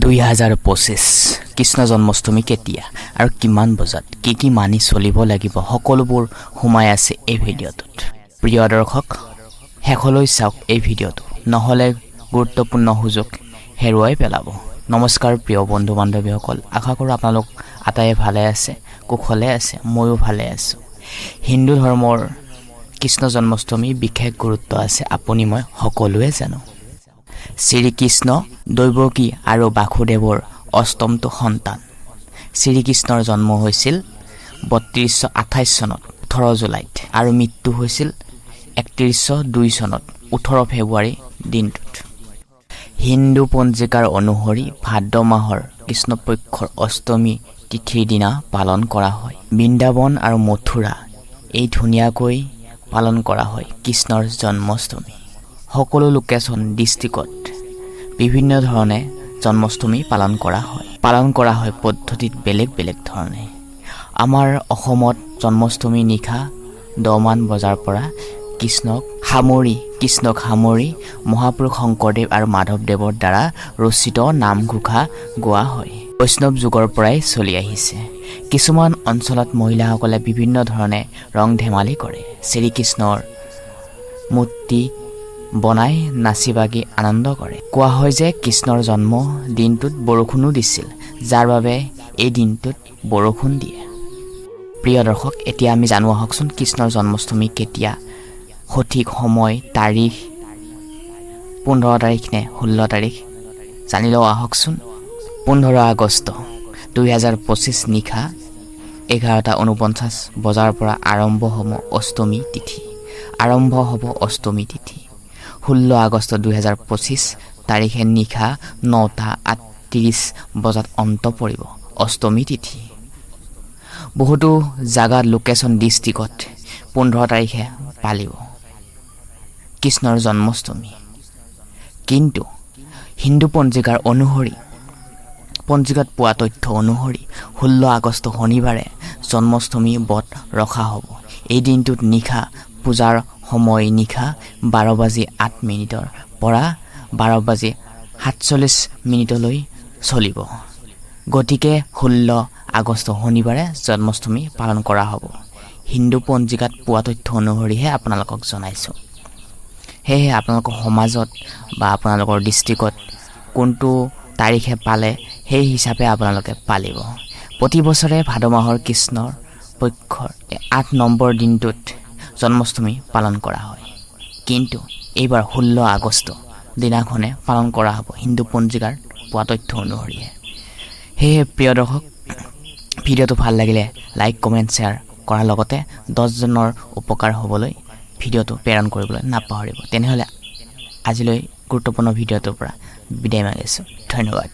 দুই হাজাৰ পঁচিছ। কৃষ্ণ জন্মাষ্টমী কেতিয়া আৰু কিমান বজাত, কি কি মানি চলিব লাগিব, সকলোবোৰ সোমাই আছে এই ভিডিঅ'টোত। প্ৰিয় দৰ্শক, শেষলৈ চাওক এই ভিডিঅ'টো। নহ'লে গুৰুত্বপূৰ্ণ সুযোগ হেৰুৱাই পেলাব। নমস্কাৰ, প্ৰিয় বন্ধু বান্ধৱীসকল আশা কৰোঁ আপোনালোক আটায়ে ভালে আছে, কুশলে আছে, ময়ো ভালে আছোঁ। হিন্দু ধৰ্মৰ কৃষ্ণ জন্মাষ্টমী বিশেষ গুৰুত্ব আছে, আপুনি মই সকলোৱে জানো। শ্ৰীকৃষ্ণ দৈৱকী আৰু বাসুদেৱৰ অষ্টমটো সন্তান। শ্ৰীকৃষ্ণৰ জন্ম হৈছিল বত্ৰিছশ আঠাইছ চনত ওঠৰ জুলাইত আৰু মৃত্যু হৈছিল একত্ৰিছশ দুই চনত ওঠৰ ফেব্ৰুৱাৰী দিনটোত। হিন্দু পঞ্জিকাৰ অনুসৰি ভাদ্ৰ মাহৰ কৃষ্ণপক্ষৰ অষ্টমী তিথিৰ দিনা পালন কৰা হয়। বৃন্দাবন আৰু মথুৰা এই ধুনীয়াকৈ পালন কৰা হয় কৃষ্ণৰ জন্মাষ্টমী। সকলো লোকেশ্যন ডিষ্ট্ৰিক্টত বিভিন্ন ধৰণে জন্মাষ্টমী পালন কৰা হয়। পালন কৰা হয় পদ্ধতিত বেলেগ বেলেগ ধৰণে। আমাৰ অসমত জন্মাষ্টমী নিশা দহমান বজাৰ পৰা কৃষ্ণক সামৰি কৃষ্ণক সামৰি মহাপুৰুষ শংকৰদেৱ আৰু মাধৱদেৱৰ দ্বাৰা ৰচিত নামঘোষা গোৱা হয়। বৈষ্ণৱ যুগৰ পৰাই চলি আহিছে। কিছুমান অঞ্চলত মহিলাসকলে বিভিন্ন ধৰণে ৰং ধেমালি কৰে। শ্ৰীকৃষ্ণৰ মূৰ্তি বনাই নাচি বাগি আনন্দ কৰে। কোৱা হয় যে কৃষ্ণৰ জন্ম দিনটোত বৰষুণো দিছিল যাৰ বাবে এই দিনটোত বৰষুণ দিয়ে। প্ৰিয় দৰ্শক এতিয়া আমি জানো আহকচোন কৃষ্ণৰ জন্মাষ্টমী কেতিয়া সঠিক সময় তাৰিখ পোন্ধৰ তাৰিখ নে ষোল্ল তাৰিখ জানি লওঁ আহকচোন। পোন্ধৰ আগষ্ট দুই হাজাৰ পঁচিছ নিশা এঘাৰটা ঊনপঞ্চাছ বজাৰ পৰা আৰম্ভ হ'ব অষ্টমী তিথি। আৰম্ভ হ'ব অষ্টমী তিথি। ষোল্ল আগষ্ট দুহেজাৰ পঁচিছ তাৰিখে নিশা নটা আঠত্ৰিছ বজাত অন্ত পৰিব। অষ্টমী তিথি। বহুতো জাগাত লোকেশ্যন ডিষ্ট্ৰিক্টত পোন্ধৰ তাৰিখে পালিব। কৃষ্ণৰ জন্মাষ্টমী। কিন্তু হিন্দু পঞ্জিকাৰ অনুসৰি পঞ্জিকাত পোৱা তথ্য অনুসৰি ষোল্ল আগষ্ট শনিবাৰে জন্মাষ্টমী বধ ৰখা হ'ব। এই দিনটোত নিশা পূজাৰ সময় নিশা বাৰ বাজি আঠ মিনিটৰ পৰা বাৰ বাজি সাতচল্লিছ মিনিটলৈ চলিব। গতিকে ষোল্ল আগষ্ট শনিবাৰে জন্মাষ্টমী পালন কৰা হ'ব। হিন্দু পঞ্জিকাত পোৱা তথ্য অনুসৰিহে আপোনালোকক জনাইছোঁ। সেয়েহে আপোনালোকৰ সমাজত বা আপোনালোকৰ ডিষ্ট্ৰিক্টত কোনটো তাৰিখে পালে সেই হিচাপে আপোনালোকে পালিব। প্ৰতি বছৰে ভাদ মাহৰ কৃষ্ণৰ পক্ষৰ আঠ নম্বৰ দিনটোত জন্মাষ্টমী পালন কৰা হয়। কিন্তু এইবাৰ ষোল্ল আগষ্ট দিনাখনে পালন কৰা হ'ব হিন্দু পঞ্জিকাৰ পোৱা তথ্য অনুসৰিহে। সেয়েহে প্ৰিয় দৰ্শক, ভিডিঅ'টো ভালো লাগিলে লাইক, কমেণ্ট, শ্বেয়াৰ কৰাৰ লগতে দহজনৰ উপকাৰ হ'বলৈ ভিডিঅ'টো প্ৰেৰণ কৰিবলৈ নাপাহৰিব। তেনেহ'লে আজিলৈ গুৰুত্বপূৰ্ণ ভিডিঅ'টোৰ পৰা বিদায় মাগিছোঁ। ধন্যবাদ।